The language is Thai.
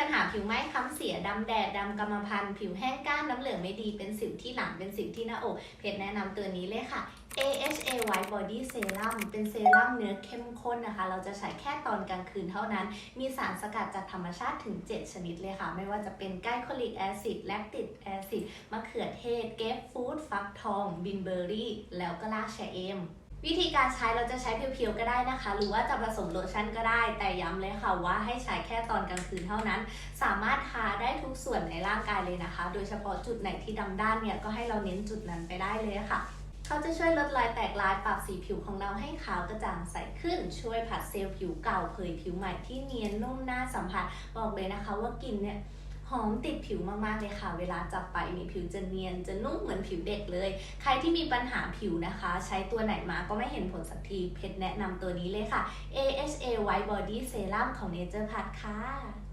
ปัญหาผิวไหม้ค้ำเสียดำแดดดำกรรมพันธุ์ผิวแห้งก้านน้ำเหลืองไม่ดีเป็นสิวที่หลังเป็นสิวที่หน้าอก เพจแนะนำตัวนี้เลยค่ะ AHA White Body Serum เป็นเซรั่มเนื้อเข้มข้นนะคะ เราจะใช้แค่ตอนกลางคืนเท่านั้น มีสารสกัดจากธรรมชาติถึง 7 ชนิดเลยค่ะ ไม่ว่าจะเป็นไกลโคลิกแอซิด แลคติกแอซิด มะเขือเทศ เกฟฟูด ฟักทอง บินเบอร์รี่ แล้วก็ลาแชเอม วิธีการใช้เราจะใช้เพียวๆก็ได้นะคะ หรือว่าจะผสมโลชั่นก็ได้ แต่ย้ำเลยค่ะว่าให้ใช้แค่ตอนกลางคืนเท่านั้น สามารถทาได้ทุกส่วนในร่างกายเลยนะคะ โดยเฉพาะจุดไหนที่ดำด้านเนี่ยก็ให้เราเน้นจุดนั้นไปได้เลยค่ะเขาจะช่วยลดรอยแตกลายปรับสีผิวของเราให้ขาวกระจ่างใสขึ้น ช่วยผัดเซลล์ผิวเก่าเผยผิวใหม่ที่เนียนนุ่มน่าสัมผัสบอกเลยนะคะว่ากลิ่นเนี่ย หอมติดผิวมากๆเลยค่ะ เวลาจับไปนี่ผิวจะเนียนจะนุ่มเหมือนผิวเด็กเลย ใครที่มีปัญหาผิวนะคะ ใช้ตัวไหนมาก็ไม่เห็นผลสักทีเพชรแนะนำตัวนี้เลยค่ะ AHA White Body Serum ของ Nature Path ค่ะ